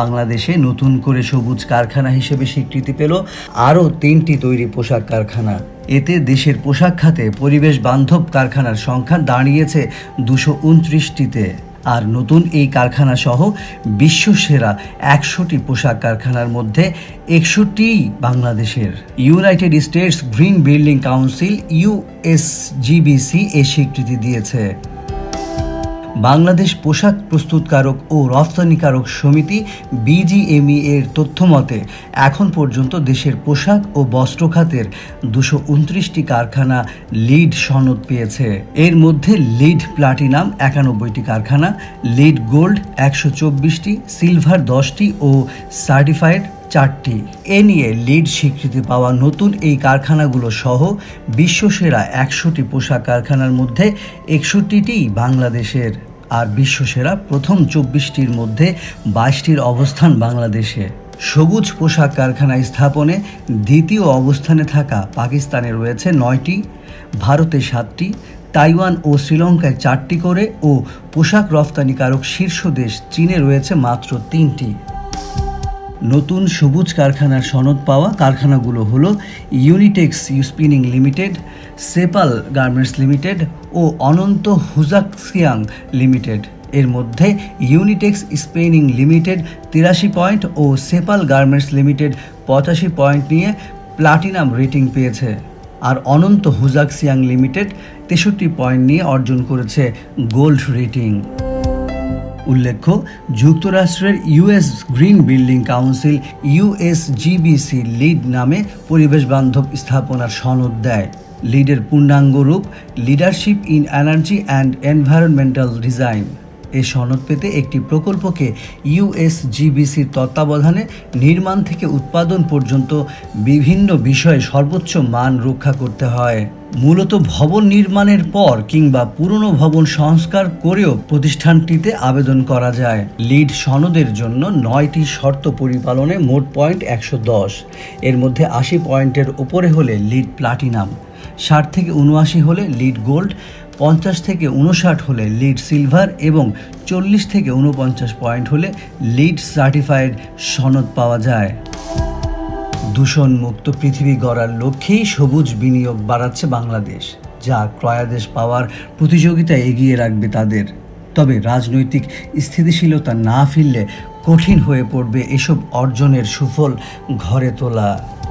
বাংলাদেশে নতুন করে সবুজ কারখানা হিসেবে স্বীকৃতি পেল আরও তিনটি তৈরি পোশাক কারখানা। এতে দেশের পোশাক খাতে পরিবেশ বান্ধব কারখানার সংখ্যা দাঁড়িয়েছে দুশো উনত্রিশটিতে। আর নতুন এই কারখানা সহ বিশ্ব সেরা একশোটি পোশাক কারখানার মধ্যে একষট্টি বাংলাদেশের। United States Green Building Council USGBC এ স্বীকৃতি দিয়েছে। বাংলাদেশ পোশাক প্রস্তুতকারক ও রফতানিকারক সমিতি বিজিএমই এর তথ্য মতে এখন পর্যন্ত দেশের পোশাক ও বস্ত্র খাতের দুশো উনত্রিশটি কারখানা লিড সনদ পেয়েছে। এর মধ্যে লিড প্লাটিনাম একানব্বইটি কারখানা, লিড গোল্ড একশো চব্বিশটি, সিলভার দশটি ও সার্টিফাইড চারটি। এ নিয়ে লিড স্বীকৃতি পাওয়া নতুন এই কারখানাগুলো সহ বিশ্বসেরা একশোটি পোশাক কারখানার মধ্যে একষট্টিটি বাংলাদেশের। আর বিশ্বসেরা প্রথম চব্বিশটির মধ্যে বাইশটির অবস্থান বাংলাদেশে। সবুজ পোশাক কারখানা স্থাপনে দ্বিতীয় অবস্থানে থাকা পাকিস্তানে রয়েছে নয়টি, ভারতে সাতটি, তাইওয়ান ও শ্রীলঙ্কায় চারটি করে ও পোশাক রফতানিকারক শীর্ষ দেশ চীনে রয়েছে মাত্র তিনটি। নতুন সবুজ কারখানার সনদ পাওয়া কারখানাগুলো হলো Unitex spinning limited Sepal garments limited ও অনন্ত হুজাকসিয়াং লিমিটেড এর মধ্যে ইউনিটেক্স স্পেনিং লিমিটেড তিরাশি পয়েন্ট ও সেপাল গার্মেন্টস লিমিটেড পঁচাশি পয়েন্ট নিয়ে প্লাটিনাম রেটিং পেয়েছে। আর অনন্ত হুজাকসিয়াং লিমিটেড তেষট্টি পয়েন্ট নিয়ে অর্জন করেছে গোল্ড রেটিং উল্লেখ্য, যুক্তরাষ্ট্রের US Green Building Council USGBC LEED নামে পরিবেশ বান্ধব স্থাপনার সনদ দেয়। লিডের পূর্ণাঙ্গ রূপ, leadership in energy and environmental design. এ সনদ পেতে একটি প্রকল্পকে ইউএসজিবিসির তত্ত্বাবধানে নির্মাণ থেকে উৎপাদন পর্যন্ত বিভিন্ন বিষয়ে সর্বোচ্চ মান রক্ষা করতে হয়। মূলত ভবন নির্মাণের পর কিংবা পুরনো ভবন সংস্কার করেও প্রতিষ্ঠানটিতে আবেদন করা যায়। লিড সনদের জন্য নয়টি শর্ত পরিপালনে মোট পয়েন্ট একশো দশ। এর মধ্যে আশি পয়েন্টের উপরে হলে লিড প্লাটিনাম, ষাট থেকে উনআশি হলে লিড গোল্ড, পঞ্চাশ থেকে উনষাট হলে লিড সিলভার এবং চল্লিশ থেকে উনপঞ্চাশ পয়েন্ট হলে লিড সার্টিফাইড সনদ পাওয়া যায়। দূষণ মুক্ত পৃথিবী গড়ার লক্ষ্যেই সবুজ বিনিয়োগ বাড়াচ্ছে বাংলাদেশ, যা ক্রয়াদেশ পাওয়ার প্রতিযোগিতা এগিয়ে রাখবে তাদের। তবে রাজনৈতিক স্থিতিশীলতা না ফিরলে কঠিন হয়ে পড়বে এসব অর্জনের সুফল ঘরে তোলা।